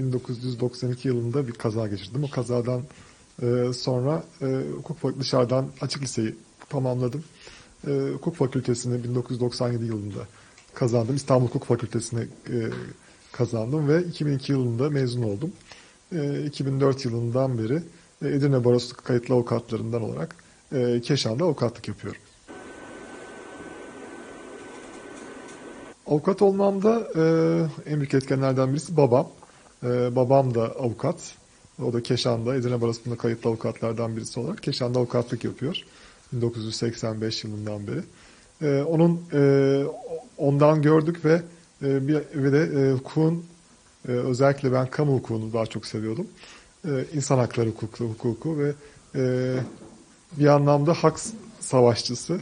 1992 yılında bir kaza geçirdim. O kazadan e, sonra e, hukuk dışarıdan açık liseyi tamamladım. E, hukuk fakültesini 1997 yılında kazandım. İstanbul Hukuk Fakültesini e, kazandım ve 2002 yılında mezun oldum. E, 2004 yılından beri e, Edirne Barosu kayıtlı avukatlarından olarak e, Keşan'da avukatlık yapıyorum. Avukat olmamda e, en büyük etkenlerden birisi babam. E, babam da avukat. O da Keşan'da, Edirne Barosu'nda kayıtlı avukatlardan birisi olarak Keşan'da avukatlık yapıyor. 1985 yılından beri. E, onun e, ondan gördük ve e, bir, bir de e, hukukun e, özellikle ben kamu hukukunu daha çok seviyordum. E, insan hakları hukuku, hukuku ve e, bir anlamda hak savaşçısı,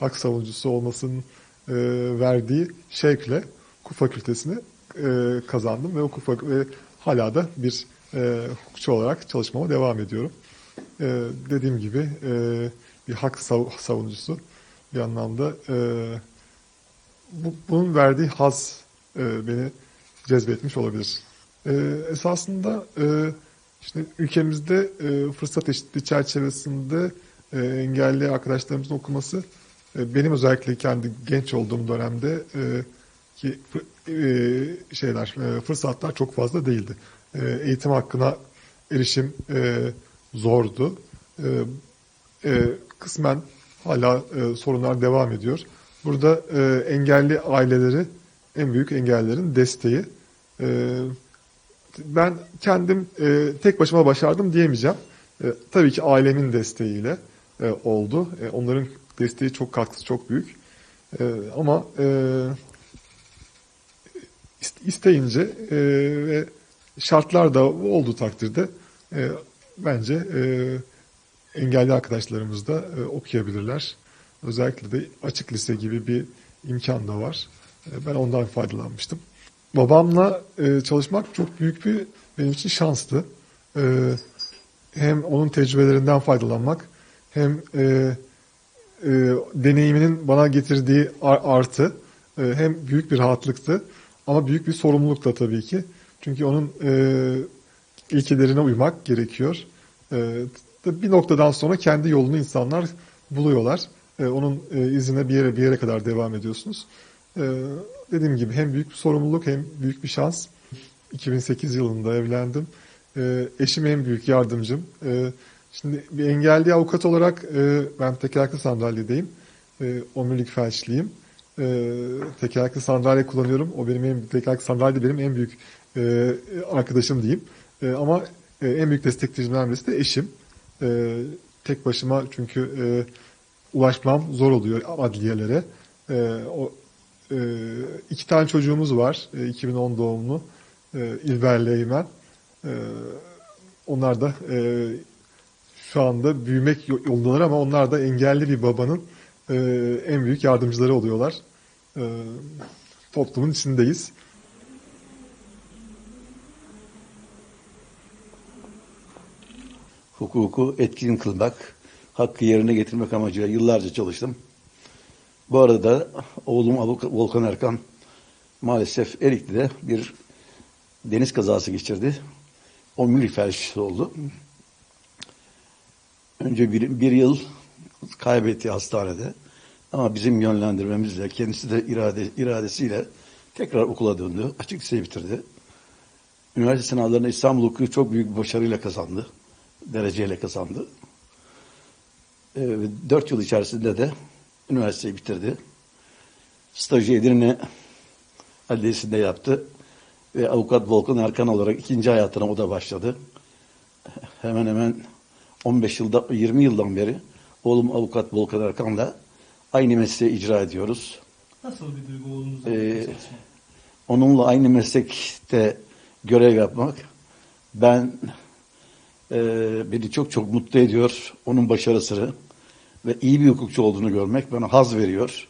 hak savunucusu olmasının e, verdiği şevkle hukuk fakültesini e, kazandım ve hukuk fakü- ve hala da bir e, hukukçu olarak çalışmama devam ediyorum. E, dediğim gibi e, bir hak sav- savunucusu bir anlamda e, bu, bunun verdiği haz e, beni cezbetmiş olabilir. E, esasında e, işte ülkemizde e, fırsat eşitliği çerçevesinde e, engelli arkadaşlarımızın okuması e, benim özellikle kendi genç olduğum dönemde e, ki e, şeyler e, fırsatlar çok fazla değildi. E, eğitim hakkına erişim zordu. Kısmen hala sorunlar devam ediyor. Burada engelli aileleri en büyük engellerin desteği. Ben kendim tek başıma başardım diyemeyeceğim. Tabii ki ailemin desteğiyle oldu. Onların desteği çok katkısı çok büyük. Ama isteyince e, ve şartlar da olduğu takdirde e, bence e, engelli arkadaşlarımız da e, okuyabilirler. Özellikle de açık lise gibi bir imkan da var. E, ben ondan faydalanmıştım. Babamla e, çalışmak çok büyük bir benim için şanstı. E, hem onun tecrübelerinden faydalanmak hem e, e, deneyiminin bana getirdiği ar- artı e, hem büyük bir rahatlıktı ama büyük bir sorumluluk da tabii ki. Çünkü onun e, ilkelerine uymak gerekiyor. E, bir noktadan sonra kendi yolunu insanlar buluyorlar. E, onun e, izine bir yere bir yere kadar devam ediyorsunuz. E, dediğim gibi hem büyük bir sorumluluk hem büyük bir şans. 2008 yılında evlendim. E, eşim en büyük yardımcım. E, şimdi bir engelli avukat olarak e, ben tekerlekli sandalyedeyim. E, omurilik felçliyim. E, tekerlekli sandalye kullanıyorum. O benim en tekerlekli sandalye benim en büyük e, arkadaşım diyeyim. E, ama e, en büyük destekleyicimden de eşim. E, tek başıma çünkü e, ulaşmam zor oluyor adliyelere. E, o e, iki tane çocuğumuz var. E, 2010 doğumlu. E, İlber'le Eymen. E, onlar da e, şu anda büyümek yolundalar ama onlar da engelli bir babanın e, en büyük yardımcıları oluyorlar. E, toplumun içindeyiz. hukuku etkin kılmak, hakkı yerine getirmek amacıyla yıllarca çalıştım. Bu arada oğlum Volkan Erkan maalesef Erikli'de bir deniz kazası geçirdi. Omurilik felçlisi oldu. Önce bir, bir yıl kaybetti hastanede. Ama bizim yönlendirmemizle, kendisi de irade, iradesiyle tekrar okula döndü. Açık liseyi bitirdi. Üniversite sınavlarında İstanbul Hukuku çok büyük bir başarıyla kazandı. Dereceyle kazandı. Ve dört yıl içerisinde de üniversiteyi bitirdi. Stajı Edirne Adliyesi'nde yaptı. Ve avukat Volkan Erkan olarak ikinci hayatına o da başladı. Hemen hemen 15 yılda, 20 yıldan beri oğlum avukat Volkan Erkan'la aynı mesleği icra ediyoruz. Nasıl bir duygu oğlunuzla Ee? Onunla aynı meslekte görev yapmak ben e, beni çok çok mutlu ediyor. Onun başarısını ve iyi bir hukukçu olduğunu görmek bana haz veriyor.